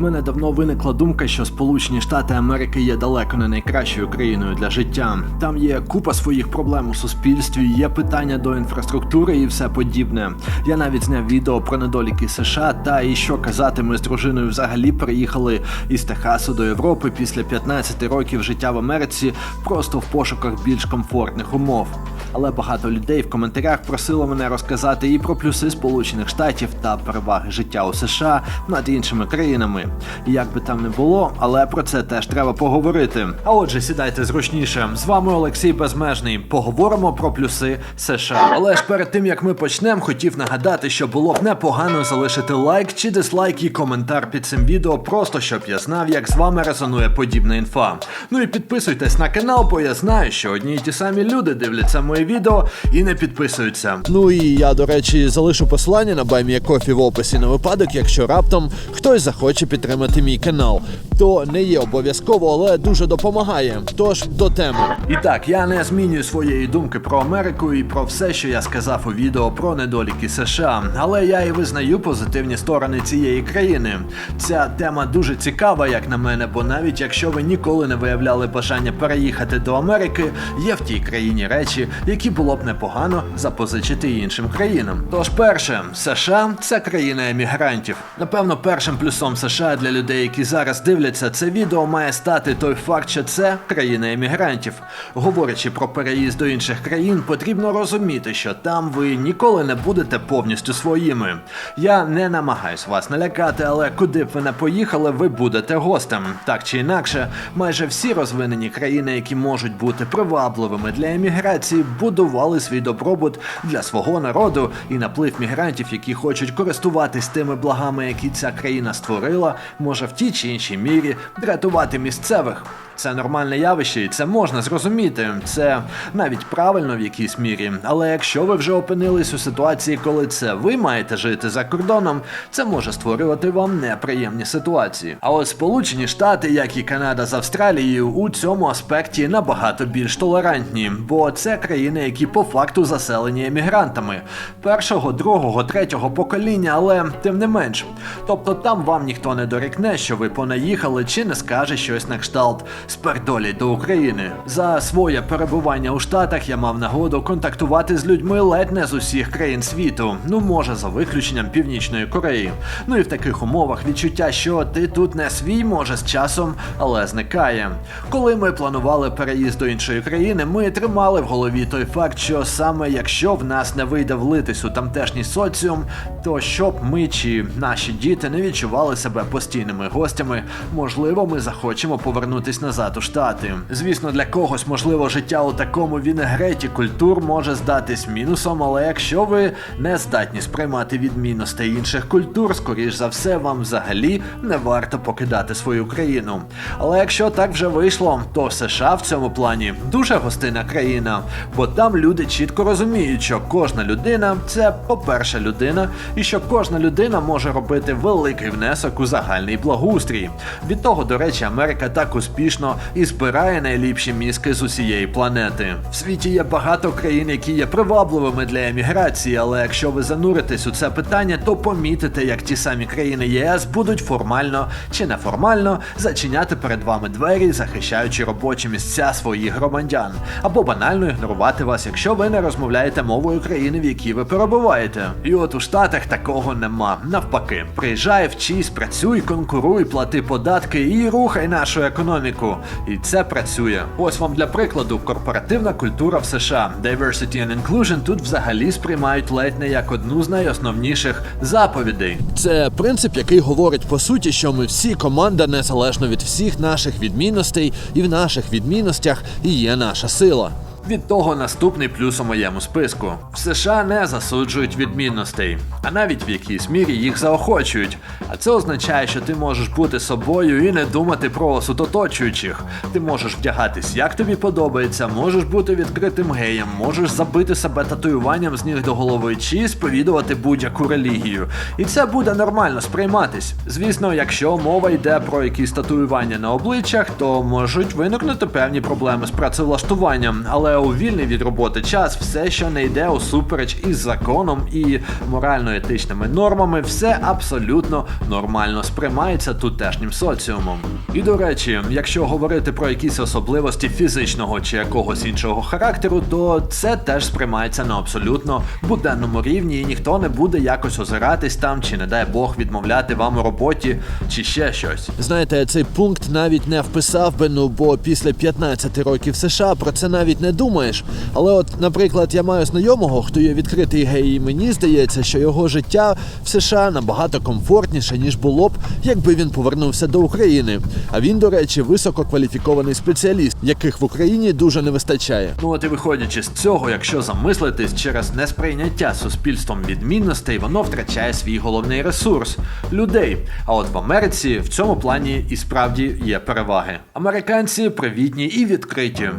Мене давно виникла думка, що Сполучені Штати Америки є далеко не найкращою країною для життя. Там є купа своїх проблем у суспільстві, є питання до інфраструктури і все подібне. Я навіть зняв відео про недоліки США та і що казати, ми з дружиною взагалі приїхали із Техасу до Європи після 15 років життя в Америці просто в пошуках більш комфортних умов. Але багато людей в коментарях просило мене розказати і про плюси Сполучених Штатів та переваги життя у США над іншими країнами. Як би там не було, але про це теж треба поговорити. А отже, сідайте зручніше. З вами Олексій Безмежний. Поговоримо про плюси США. Але ж перед тим як ми почнемо, хотів нагадати, що було б непогано залишити лайк чи дизлайк і коментар під цим відео, просто щоб я знав, як з вами резонує подібна інфа. Ну і підписуйтесь на канал, бо я знаю, що одні й ті самі люди дивляться моє відео і не підписуються. Ну і я, до речі, залишу посилання на BuyMeACoffee в описі на випадок, якщо раптом хтось захоче підтримати мій канал. То не є обов'язково, але дуже допомагає. Тож до теми. І так, я не змінюю своєї думки про Америку і про все, що я сказав у відео про недоліки США. Але я і визнаю позитивні сторони цієї країни. Ця тема дуже цікава, як на мене, бо навіть якщо ви ніколи не виявляли бажання переїхати до Америки, є в тій країні речі, які було б непогано запозичити іншим країнам. Тож, перше, США це країна емігрантів. Напевно, першим плюсом США для людей, які зараз дивляться це відео, має стати той факт, що це країна емігрантів. Говорячи про переїзд до інших країн, потрібно розуміти, що там ви ніколи не будете повністю своїми. Я не намагаюсь вас налякати, але куди б ви не поїхали, ви будете гостем. Так чи інакше, майже всі розвинені країни, які можуть бути привабливими для еміграції, будували свій добробут для свого народу і наплив мігрантів, які хочуть користуватись тими благами, які ця країна створила, може в тій чи іншій мірі дратувати місцевих. Це нормальне явище, і це можна зрозуміти. Це навіть правильно в якійсь мірі. Але якщо ви вже опинились у ситуації, коли це ви маєте жити за кордоном, це може створювати вам неприємні ситуації. А от Сполучені Штати, як і Канада з Австралією, у цьому аспекті набагато більш толерантні, бо це країни, які по факту заселені емігрантами першого, другого, третього покоління, але тим не менш. Тобто там вам ніхто не дорікне, що ви понаїхали, чи не скаже щось на кшталт спердолі до України. За своє перебування у Штатах я мав нагоду контактувати з людьми ледь не з усіх країн світу. Ну може за виключенням Північної Кореї. Ну і в таких умовах відчуття, що ти тут не свій, може з часом, але зникає. Коли ми планували переїзд до іншої країни, ми тримали в голові той факт, що саме якщо в нас не вийде влитись у тамтешній соціум, то щоб ми чи наші діти не відчували себе постійними гостями, можливо, ми захочемо повернутись назад у штати. Звісно, для когось можливо життя у такому вінегреті культур може здатись мінусом, але якщо ви не здатні сприймати відмінностей інших культур, скоріш за все, вам взагалі не варто покидати свою країну. Але якщо так вже вийшло, то США в цьому плані дуже гостинна країна, бо там люди чітко розуміють, що кожна людина це, по-перше, людина, і що кожна людина може робити великий внесок у загальний благоустрій. Від того, до речі, Америка так успішно і збирає найліпші мізки з усієї планети. В світі є багато країн, які є привабливими для еміграції, але якщо ви зануритесь у це питання, то помітите, як ті самі країни ЄС будуть формально чи неформально зачиняти перед вами двері, захищаючи робочі місця своїх громадян, або банально ігнорувати вас, якщо ви не розмовляєте мовою країни, в якій ви перебуваєте. І от у Штатах такого нема. Навпаки, приїжджай, вчись, працюй, конкуруй, плати податки і рухай нашу економіку. І це працює. Ось вам для прикладу корпоративна культура в США. Diversity and Inclusion тут взагалі сприймають ледь не як одну з найосновніших заповідей. Це принцип, який говорить по суті, що ми всі команда незалежно від всіх наших відмінностей, і в наших відмінностях і є наша сила. Від того наступний плюс у моєму списку. В США не засуджують відмінностей, а навіть в якійсь мірі їх заохочують. А це означає, що ти можеш бути собою і не думати про осуд оточуючих. Ти можеш вдягатись, як тобі подобається, можеш бути відкритим геєм, можеш забити себе татуюванням з ніг до голови чи сповідувати будь-яку релігію. І це буде нормально сприйматись. Звісно, якщо мова йде про якісь татуювання на обличчях, то можуть виникнути певні проблеми з працевлаштуванням, але у вільний від роботи час все, що не йде усупереч із законом і морально-етичними нормами, все абсолютно нормально сприймається тутешнім соціумом. І до речі, якщо говорити про якісь особливості фізичного чи якогось іншого характеру, то це теж сприймається на абсолютно буденному рівні, і ніхто не буде якось озиратись там, чи не дай Бог відмовляти вам у роботі, чи ще щось. Знаєте, цей пункт навіть не вписав би, ну бо після 15 років США про це навіть не думаєш. Але от, наприклад, я маю знайомого, хто є відкритий гей, і мені здається, що його життя в США набагато комфортніше, ніж було б, якби він повернувся до України. А він, до речі, висококваліфікований спеціаліст, яких в Україні дуже не вистачає. Ну от і виходячи з цього, якщо замислитись через несприйняття суспільством відмінностей, воно втрачає свій головний ресурс людей. А от в Америці в цьому плані і справді є переваги. Американці привітні і відкриті.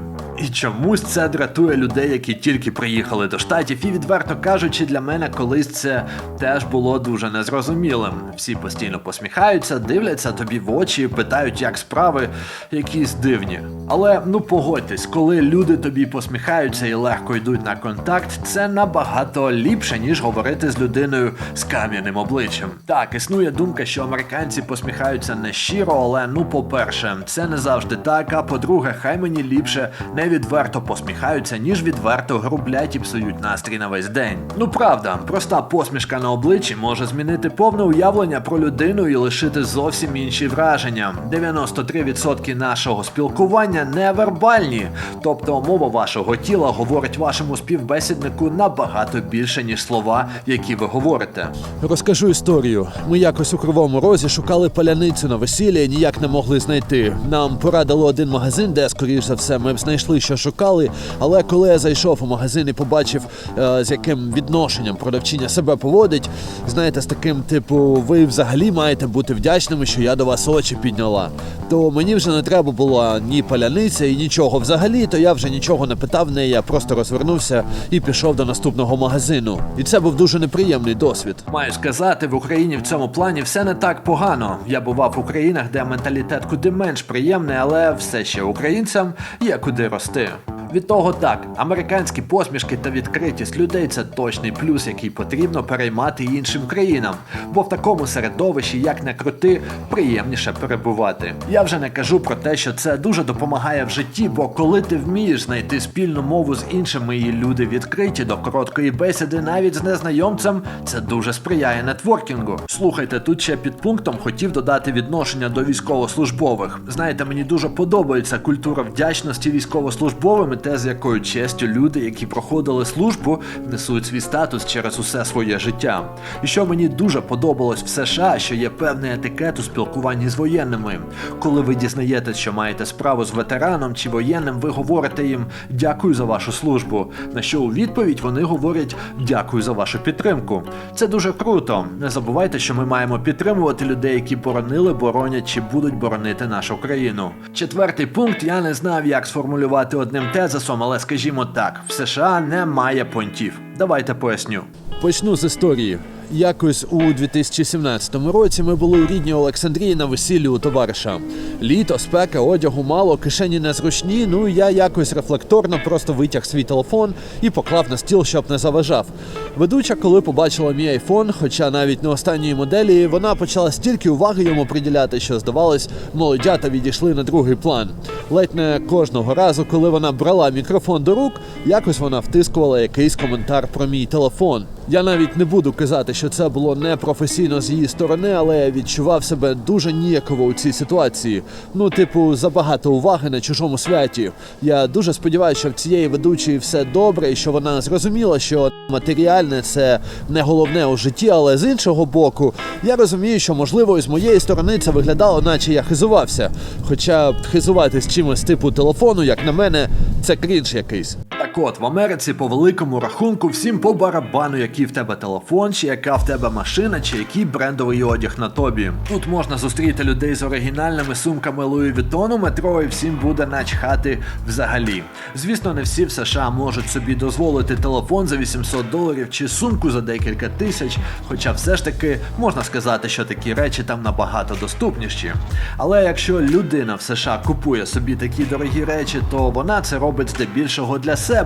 І чомусь це дратує людей, які тільки приїхали до штатів, і відверто кажучи, для мене колись це теж було дуже незрозумілим. Всі постійно посміхаються, дивляться тобі в очі, питають, як справи, якісь дивні. Але ну погодьтесь, коли люди тобі посміхаються і легко йдуть на контакт, це набагато ліпше, ніж говорити з людиною з кам'яним обличчям. Так, існує думка, що американці посміхаються не щиро, але ну, по-перше, це не завжди так. А по-друге, хай мені ліпше не відверто посміхаються, ніж відверто грублять і псують настрій на весь день. Ну правда, проста посмішка на обличчі може змінити повне уявлення про людину і лишити зовсім інші враження. 93% нашого спілкування невербальні, тобто мова вашого тіла говорить вашому співбесіднику набагато більше, ніж слова, які ви говорите. Розкажу історію. Ми якось у кривому розі шукали паляницю на весілля і ніяк не могли знайти. Нам порадили один магазин, де, скоріш за все, ми б знайшли, що шукали. Але коли я зайшов у магазин і побачив, е, з яким відношенням продавчиня себе поводить, знаєте, з таким, типу, ви взагалі маєте бути вдячними, що я до вас очі підняла. То мені вже не треба було ні паляниця і нічого взагалі, то я вже нічого не питав в неї, я просто розвернувся і пішов до наступного магазину. І це був дуже неприємний досвід. Маю сказати, в Україні в цьому плані все не так погано. Я бував у країнах, де менталітет куди менш приємний, але все ще українцям є куди just. Від того так, американські посмішки та відкритість людей це точний плюс, який потрібно переймати іншим країнам, бо в такому середовищі, як не крути, приємніше перебувати. Я вже не кажу про те, що це дуже допомагає в житті, бо коли ти вмієш знайти спільну мову з іншими і люди відкриті до короткої бесіди, навіть з незнайомцем, це дуже сприяє нетворкінгу. Слухайте, тут ще під пунктом хотів додати відношення до військовослужбових. Знаєте, мені дуже подобається культура вдячності військовослужбовим те, з якою честю люди, які проходили службу, несуть свій статус через усе своє життя. І що мені дуже подобалось в США, що є певний етикет у спілкуванні з воєнними. Коли ви дізнаєтесь, що маєте справу з ветераном чи воєнним, ви говорите їм дякую за вашу службу. На що у відповідь вони говорять дякую за вашу підтримку. Це дуже круто. Не забувайте, що ми маємо підтримувати людей, які боронили, боронять чи будуть боронити нашу країну. Четвертий пункт я не знав, як сформулювати одним тезисом, але скажімо так: в США немає понтів. Давайте поясню. Почну з історії. Якось у 2017 році ми були у рідній Олександрії на весіллі у товариша. Літо, спека, одягу мало, кишені незручні. Ну я якось рефлекторно просто витяг свій телефон і поклав на стіл, щоб не заважав. Ведуча, коли побачила мій айфон, хоча навіть не останньої моделі, вона почала стільки уваги йому приділяти, що здавалось, молодята відійшли на другий план. Ледь не кожного разу, коли вона брала мікрофон до рук, якось вона втискувала якийсь коментар про мій телефон. Я навіть не буду казати, що це було непрофесійно з її сторони, але я відчував себе дуже ніяково у цій ситуації. Ну, типу, забагато уваги на чужому святі. Я дуже сподіваюся, що в цієї ведучої все добре, і що вона зрозуміла, що матеріальне це не головне у житті, але з іншого боку, я розумію, що можливо і з моєї сторони це виглядало, наче я хизувався. Хоча хизуватись чимось типу телефону, як на мене, це крінж якийсь. Так от, в Америці по великому рахунку всім по барабану, який в тебе телефон, чи яка в тебе машина, чи який брендовий одяг на тобі. Тут можна зустріти людей з оригінальними сумками Луї Вітон у метро, і всім буде начхати взагалі. Звісно, не всі в США можуть собі дозволити телефон за 800 доларів чи сумку за декілька тисяч, хоча все ж таки можна сказати, що такі речі там набагато доступніші. Але якщо людина в США купує собі такі дорогі речі, то вона це робить здебільшого для себе,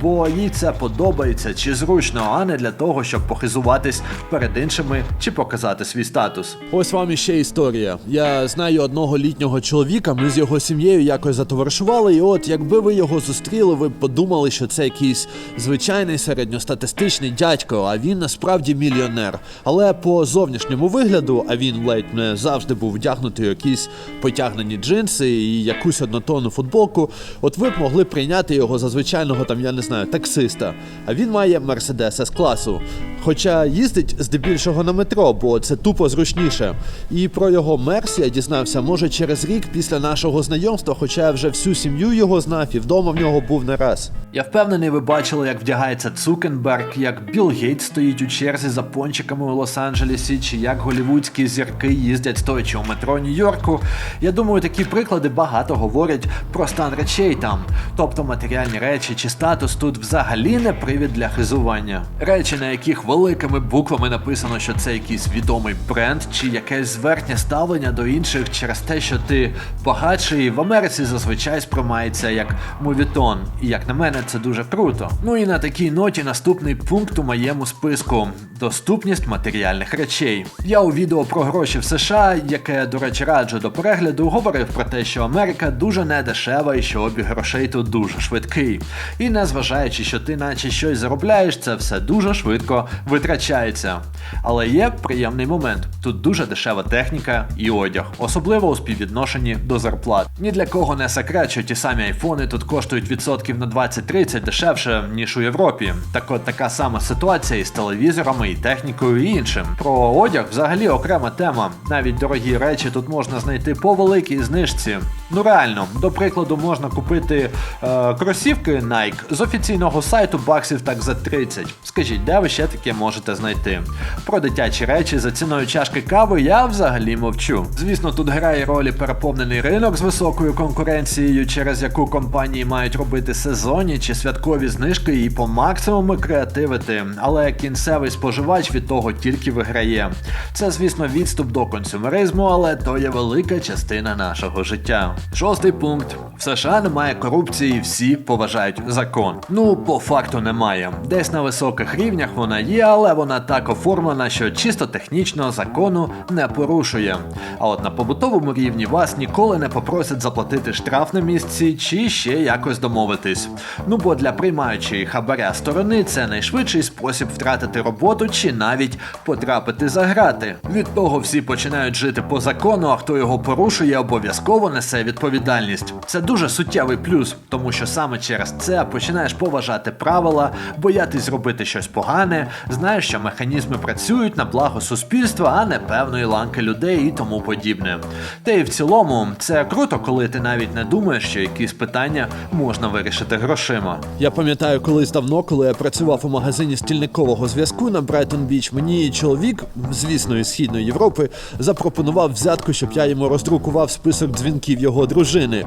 бо їй це подобається чи зручно, а не для того, щоб похизуватись перед іншими чи показати свій статус. Ось вам іще історія. Я знаю одного літнього чоловіка, ми з його сім'єю якось затоваришували, і от якби ви його зустріли, ви б подумали, що це якийсь звичайний середньостатистичний дядько, а він насправді мільйонер. Але по зовнішньому вигляду, а він ледь не завжди був вдягнутий у якісь потягнені джинси і якусь однотонну футболку, от ви б могли прийняти його за звичайного там, я не знаю, таксиста. А він має мерседес с класу. Хоча їздить здебільшого на метро, бо це тупо зручніше. І про його мерс я дізнався, може, через рік після нашого знайомства, хоча я вже всю сім'ю його знав і вдома в нього був не раз. Я впевнений, ви бачили, як вдягається Цукенберг, як Білл Гейтс стоїть у черзі за пончиками у Лос-Анджелесі, чи як голівудські зірки їздять стоячи у метро Нью-Йорку. Я думаю, такі приклади багато говорять про стан речей там. Тобто матеріальні речі чи статус тут взагалі не привід для хизування. Речі, на яких великими буквами написано, що це якийсь відомий бренд, чи якесь зверхнє ставлення до інших через те, що ти багатший, в Америці зазвичай сприймається як мувітон. І як на мене, це дуже круто. Ну і на такій ноті наступний пункт у моєму списку доступність матеріальних речей. Я у відео про гроші в США, яке, до речі, раджу до перегляду, говорив про те, що Америка дуже недешева і що обіг грошей тут дуже швидкий. І незважаючи, що ти наче щось заробляєш, це все дуже швидко витрачається. Але є приємний момент: тут дуже дешева техніка і одяг, особливо у співвідношенні до зарплат. Ні для кого не секрет, що ті самі айфони тут коштують відсотків на 20-30 дешевше, ніж у Європі. Так от така сама ситуація із телевізорами, і технікою, і іншим. Про одяг взагалі окрема тема. Навіть дорогі речі тут можна знайти по великій знижці. Ну реально, до прикладу, можна купити е, кросівки Nike з офіційного сайту баксів так за 30. Скажіть, де ви ще таке можете знайти? Про дитячі речі за ціною чашки кави я взагалі мовчу. Звісно, тут грає роль і переповнений ринок з високою конкуренцією, через яку компанії мають робити сезонні чи святкові знижки і по максимуму креативити. Але кінцевий споживач від того тільки виграє. Це, звісно, відступ до консюмеризму, але то є велика частина нашого життя. Шостий пункт: в США немає корупції, всі поважають закон. Ну, по факту немає. Десь на високих рівнях вона є, але вона так оформлена, що чисто технічно закону не порушує. А от на побутовому рівні вас ніколи не попросять заплатити штраф на місці чи ще якось домовитись. Ну бо для приймаючої хабаря сторони це найшвидший спосіб втратити роботу чи навіть потрапити за грати. Від того всі починають жити по закону, а хто його порушує, обов'язково несе відповідальність. Це дуже суттєвий плюс, тому що саме через це починаєш поважати правила, боятись зробити щось погане, знаєш, що механізми працюють на благо суспільства, а не певної ланки людей і тому подібне. Та й в цілому це круто, коли ти навіть не думаєш, що якісь питання можна вирішити грошима. Я пам'ятаю колись давно, коли я працював у магазині стільникового зв'язку на Брайтон Біч, мені чоловік, звісно, із східної Європи, запропонував взятку, щоб я йому роздрукував список дзвінків його дружини.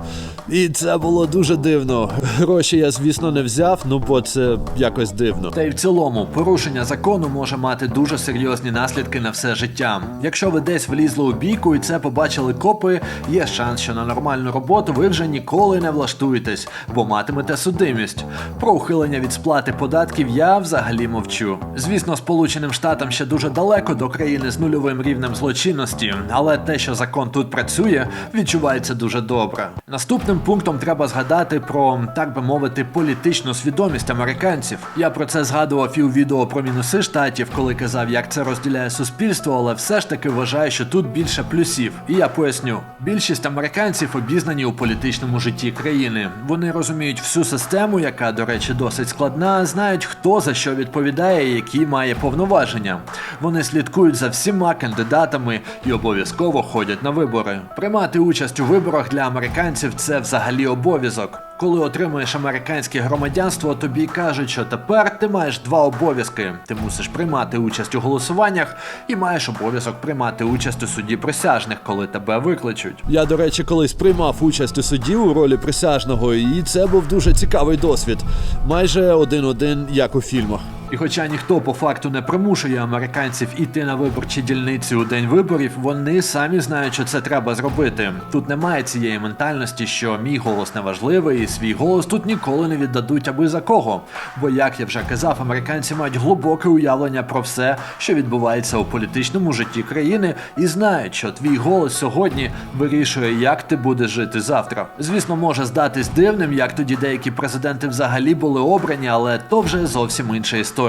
І це було дуже дивно. Гроші я, звісно, не взяв, ну бо це якось дивно. Та й в цілому порушення закону може мати дуже серйозні наслідки на все життя. Якщо ви десь влізли у бійку і це побачили копи, є шанс, що на нормальну роботу ви вже ніколи не влаштуєтесь, бо матимете судимість. Про ухилення від сплати податків я взагалі мовчу. Звісно, Сполученим Штатам ще дуже далеко до країни з нульовим рівнем злочинності, але те, що закон тут працює, відчувається дуже добре. Наступним пунктом треба згадати про, так би мовити, політичну свідомість американців. Я про це згадував і у відео про мінуси штатів, коли казав, як це розділяє суспільство, але все ж таки вважаю, що тут більше плюсів. І я поясню: більшість американців обізнані у політичному житті країни. Вони розуміють всю систему, яка, до речі, досить складна, знають, хто за що відповідає, які має повноваження. Вони слідкують за всіма кандидатами і обов'язково ходять на вибори. Приймати участь у виборах для американців це взагалі обов'язок. Коли отримуєш американське громадянство, тобі кажуть, що тепер ти маєш два обов'язки: ти мусиш приймати участь у голосуваннях і маєш обов'язок приймати участь у суді присяжних, коли тебе викличуть. Я, до речі, колись приймав участь у суді у ролі присяжного, і це був дуже цікавий досвід. Майже один-один, як у фільмах. І хоча ніхто по факту не примушує американців іти на виборчі дільниці у день виборів, вони самі знають, що це треба зробити. Тут немає цієї ментальності, що мій голос не важливий, і свій голос тут ніколи не віддадуть аби за кого. Бо, як я вже казав, американці мають глибоке уявлення про все, що відбувається у політичному житті країни, і знають, що твій голос сьогодні вирішує, як ти будеш жити завтра. Звісно, може здатись дивним, як тоді деякі президенти взагалі були обрані, але то вже зовсім інша історія.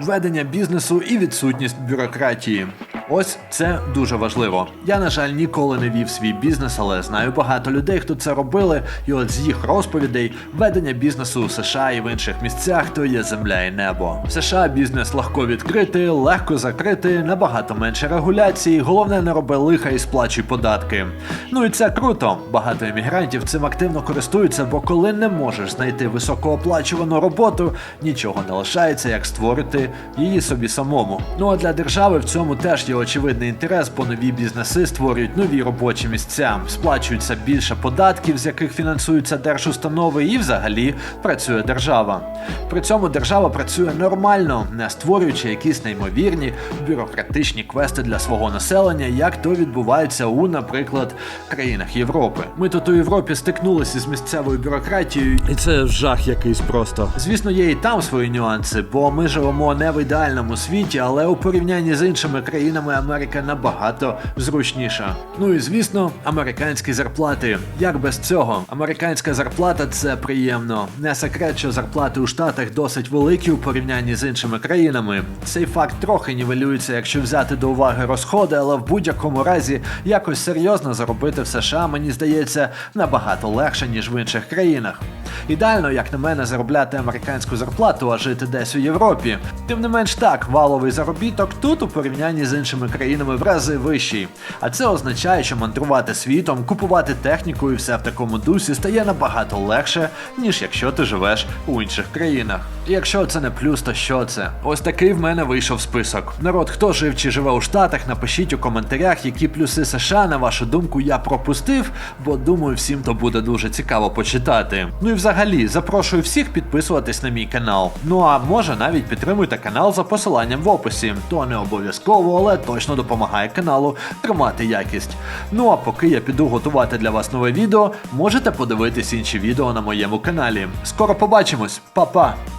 Ведення бізнесу і відсутність бюрократії. Ось це дуже важливо. Я, на жаль, ніколи не вів свій бізнес, але знаю багато людей, хто це робили, і от з їх розповідей ведення бізнесу у США і в інших місцях то є земля і небо. В США бізнес легко відкрити, легко закрити, набагато менше регуляцій. Головне не роби лиха і сплачуй податки. Ну і це круто. Багато емігрантів цим активно користуються, бо коли не можеш знайти високооплачувану роботу, нічого не лишається, як створити її собі самому. Ну а для держави в цьому теж є очевидний інтерес, бо нові бізнеси створюють нові робочі місця, сплачується більше податків, з яких фінансуються держустанови, і взагалі працює держава. При цьому держава працює нормально, не створюючи якісь неймовірні бюрократичні квести для свого населення, як то відбувається у, наприклад, країнах Європи. Ми тут у Європі стикнулися з місцевою бюрократією І це жах якийсь просто. Звісно, є і там свої нюанси, бо ми живемо не в ідеальному світі, але у порівнянні з іншими країнами Америка набагато зручніша. Ну і звісно, американські зарплати. Як без цього? Американська зарплата це приємно. Не секрет, що зарплати у Штатах досить великі у порівнянні з іншими країнами. Цей факт трохи нівелюється, якщо взяти до уваги розходи, але в будь-якому разі якось серйозно заробити в США, мені здається, набагато легше, ніж в інших країнах. Ідеально, як на мене, заробляти американську зарплату, а жити десь у Європі. Тим не менш так, валовий заробіток тут у порівнянні з іншими країнами в рази вищий. А це означає, що мандрувати світом, купувати техніку і все в такому дусі стає набагато легше, ніж якщо ти живеш у інших країнах. І якщо це не плюс, то що це? Ось такий в мене вийшов список. Народ, хто жив чи живе у Штатах, напишіть у коментарях, які плюси США, на вашу думку, я пропустив, бо думаю, всім то буде дуже цікаво почитати. Ну і взагалі, запрошую всіх підписуватись на мій канал. Ну а може навіть підтримуйте канал за посиланням в описі. То не обов'язково, але точно допомагає каналу тримати якість. Ну а поки я піду готувати для вас нове відео, можете подивитись інші відео на моєму каналі. Скоро побачимось, Па-па!